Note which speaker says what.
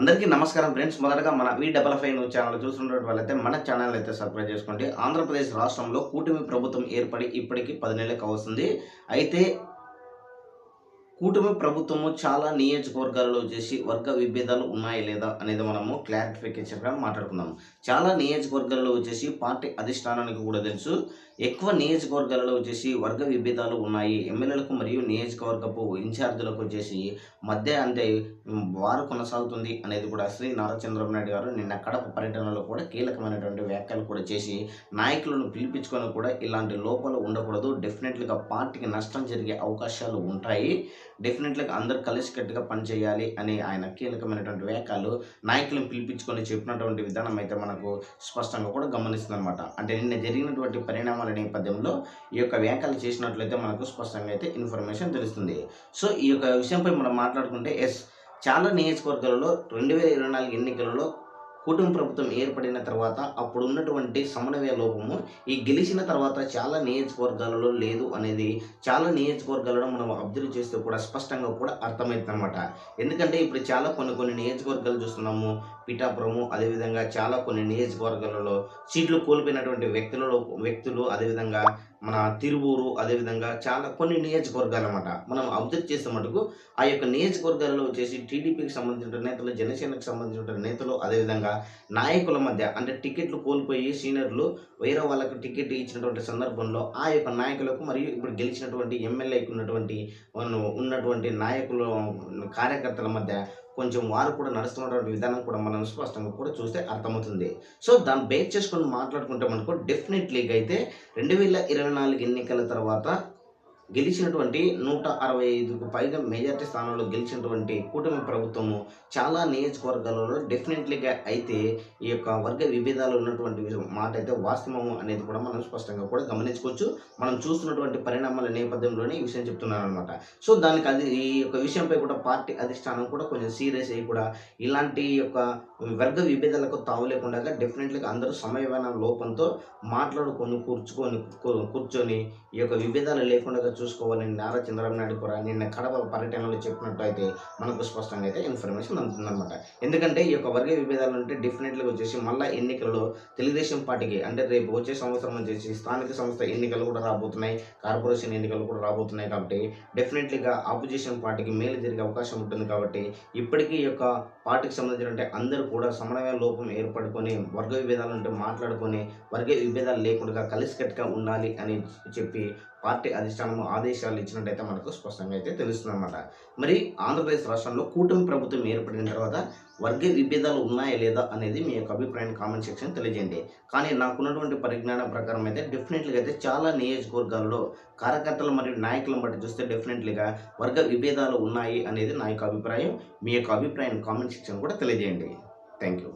Speaker 1: అందరికీ నమస్కారం ఫ్రెండ్స్. మొదటగా మన V double five news channel చూస్తున్నటువంటి వాళ్ళైతే మన ఛానల్ అయితే సబ్స్క్రైబ్ చేసుకోండి. ఆంధ్రప్రదేశ్ రాష్ట్రంలో కూటమి ప్రభుత్వం ఏర్పడి ఇప్పటికీ పది నెలలకు అవుతుంది అయితే కూటమి ప్రభుత్వము చాలా నియోజకవర్గాలలో వచ్చేసి వర్గ విభేదాలు ఉన్నాయా లేదా అనేది మనము క్లారిఫికేషన్గా మాట్లాడుకుందాం. చాలా నియోజకవర్గాలలో వచ్చేసి పార్టీ అధిష్టానానికి కూడా తెలుసు. ఎక్కువ నియోజకవర్గాలలో వచ్చేసి వర్గ విభేదాలు ఉన్నాయి. ఎమ్మెల్యేలకు మరియు నియోజకవర్గపు ఇన్ఛార్జీలకు వచ్చేసి మధ్య అంటే వారు కొనసాగుతుంది అనేది కూడా శ్రీ నారా చంద్రబాబు నాయుడు గారు నిన్న కడప పర్యటనలో కూడా కీలకమైనటువంటి వ్యాఖ్యలు కూడా చేసి నాయకులను పిలిపించుకొని కూడా ఇలాంటి లోపాలు ఉండకూడదు. డెఫినెట్లీగా పార్టీకి నష్టం జరిగే అవకాశాలు ఉంటాయి. డెఫినెట్గా అందరు కలిసికట్టుగా పనిచేయాలి అని ఆయన కీలకమైనటువంటి వ్యాఖ్యలు నాయకులను పిలిపించుకొని చెప్పినటువంటి విధానం అయితే మనకు స్పష్టంగా కూడా గమనిస్తుంది అనమాట అంటే నిన్న జరిగినటువంటి పరిణామాల నేపథ్యంలో ఈ యొక్క వ్యాఖ్యలు చేసినట్లయితే మనకు స్పష్టంగా అయితే ఇన్ఫర్మేషన్ తెలుస్తుంది. సో ఈ యొక్క విషయంపై మనం మాట్లాడుకుంటే ఎస్ చాలా నియోజకవర్గాలలో రెండు వేల ఇరవై నాలుగు ఎన్నికలలో కూటమి ప్రభుత్వం ఏర్పడిన తర్వాత అప్పుడు ఉన్నటువంటి సమన్వయ లోపము ఈ గెలిచిన తర్వాత చాలా నియోజకవర్గాలలో లేదు అనేది చాలా నియోజకవర్గాలలో మనం అబ్జర్వ్ చేస్తే కూడా స్పష్టంగా కూడా అర్థమవుతుంది అనమాట ఎందుకంటే ఇప్పుడు చాలా కొన్ని కొన్ని నియోజకవర్గాలు చూస్తున్నాము. పిఠాపురము అదేవిధంగా చాలా కొన్ని నియోజకవర్గాలలో సీట్లు కోల్పోయినటువంటి వ్యక్తులలో వ్యక్తులు అదేవిధంగా మన తిరువూరు అదేవిధంగా చాలా కొన్ని నియోజకవర్గాలు అనమాట మనం అబ్జర్వ్ చేసే మటుకు ఆ యొక్క నియోజకవర్గాలలో వచ్చేసి టీడీపీకి సంబంధించిన నేతలు జనసేనకు సంబంధించిన నేతలు అదేవిధంగా నాయకుల మధ్య అంటే టికెట్లు కోల్పోయి సీనియర్లు వేరే వాళ్ళకు టికెట్ ఇచ్చినటువంటి సందర్భంలో ఆ యొక్క నాయకులకు మరియు ఇప్పుడు గెలిచినటువంటి ఎమ్మెల్యేకి ఉన్నటువంటి ఉన్నటువంటి నాయకులు కార్యకర్తల మధ్య కొంచెం వారు కూడా నడుస్తున్నటువంటి విధానం కూడా మనం స్పష్టంగా కూడా చూస్తే అర్థమవుతుంది. సో దాన్ని బేస్ చేసుకొని మాట్లాడుకుంటే మనకు డెఫినెట్లీగా అయితే రెండు వేల ఇరవై నాలుగు ఎన్నికల తర్వాత గెలిచినటువంటి నూట అరవై ఐదుకు పైగా మెజార్టీ స్థానాల్లో గెలిచినటువంటి కూటమి ప్రభుత్వము చాలా నియోజకవర్గాలలో డెఫినెట్లీగా అయితే ఈ యొక్క వర్గ విభేదాలు ఉన్నటువంటి విషయం- మాట అయితే వాస్తవము అనేది కూడా మనం స్పష్టంగా కూడా గమనించుకోవచ్చు. మనం చూస్తున్నటువంటి పరిణామాల నేపథ్యంలోనే ఈ విషయం చెప్తున్నాను అనమాట సో దానికి అది ఈ యొక్క విషయంపై కూడా పార్టీ అధిష్టానం కూడా కొంచెం సీరియస్ అయ్యి కూడా ఇలాంటి యొక్క వర్గ విభేదాలకు తావు లేకుండా డెఫినెట్లీగా అందరూ సమయమైన లోపంతో మాట్లాడుకొని కూర్చుకొని కూర్చొని ఈ యొక్క విభేదాలు లేకుండా చూసుకోవాలని నారా చంద్రబాబు నాయుడు కూడా నిన్న కడప పర్యటనలో చెప్పినట్టు అయితే మనకు స్పష్టంగా అయితే ఇన్ఫర్మేషన్ అందుతుందన్నమాట. ఎందుకంటే ఈ యొక్క వర్గ విభేదాలు అంటే డెఫినెట్లీగా వచ్చేసి మళ్ళీ ఎన్నికలలో తెలుగుదేశం పార్టీకి అంటే రేపు వచ్చే సంవత్సరం వచ్చేసి స్థానిక సంస్థ ఎన్నికలు కూడా రాబోతున్నాయి. కార్పొరేషన్ ఎన్నికలు కూడా రాబోతున్నాయి కాబట్టి డెఫినెట్లీగా ఆపోజిషన్ పార్టీకి మేలు జరిగే అవకాశం ఉంటుంది కాబట్టి ఇప్పటికీ ఈ యొక్క పార్టీకి సంబంధించిన అందరూ కూడా సమన్వయ లోపం ఏర్పడుకొని వర్గ విభేదాలు అంటే మాట్లాడుకొని వర్గ విభేదాలు లేకుండా కలిసికట్టుగా ఉండాలి అని చెప్పి పార్టీ అధిష్టానం ఆదేశాలు ఇచ్చినట్టయితే మనకు స్పష్టంగా అయితే తెలుస్తుంది అనమాట మరి ఆంధ్రప్రదేశ్ రాష్ట్రంలో కూటమి ప్రభుత్వం ఏర్పడిన తర్వాత వర్గ విభేదాలు ఉన్నాయా లేదా అనేది మీ యొక్క అభిప్రాయాన్ని కామెంట్ సెక్షన్ తెలియజేయండి. కానీ నాకున్నటువంటి పరిజ్ఞానం ప్రకారం అయితే డెఫినెట్లీగా అయితే చాలా నియోజకవర్గాల్లో కార్యకర్తలు మరియు నాయకులను బట్టి చూస్తే డెఫినెట్లీగా వర్గ విభేదాలు ఉన్నాయి అనేది నా యొక్క అభిప్రాయం. మీ యొక్క అభిప్రాయాన్ని కామెంట్ సెక్షన్ కూడా తెలియజేయండి. Thank you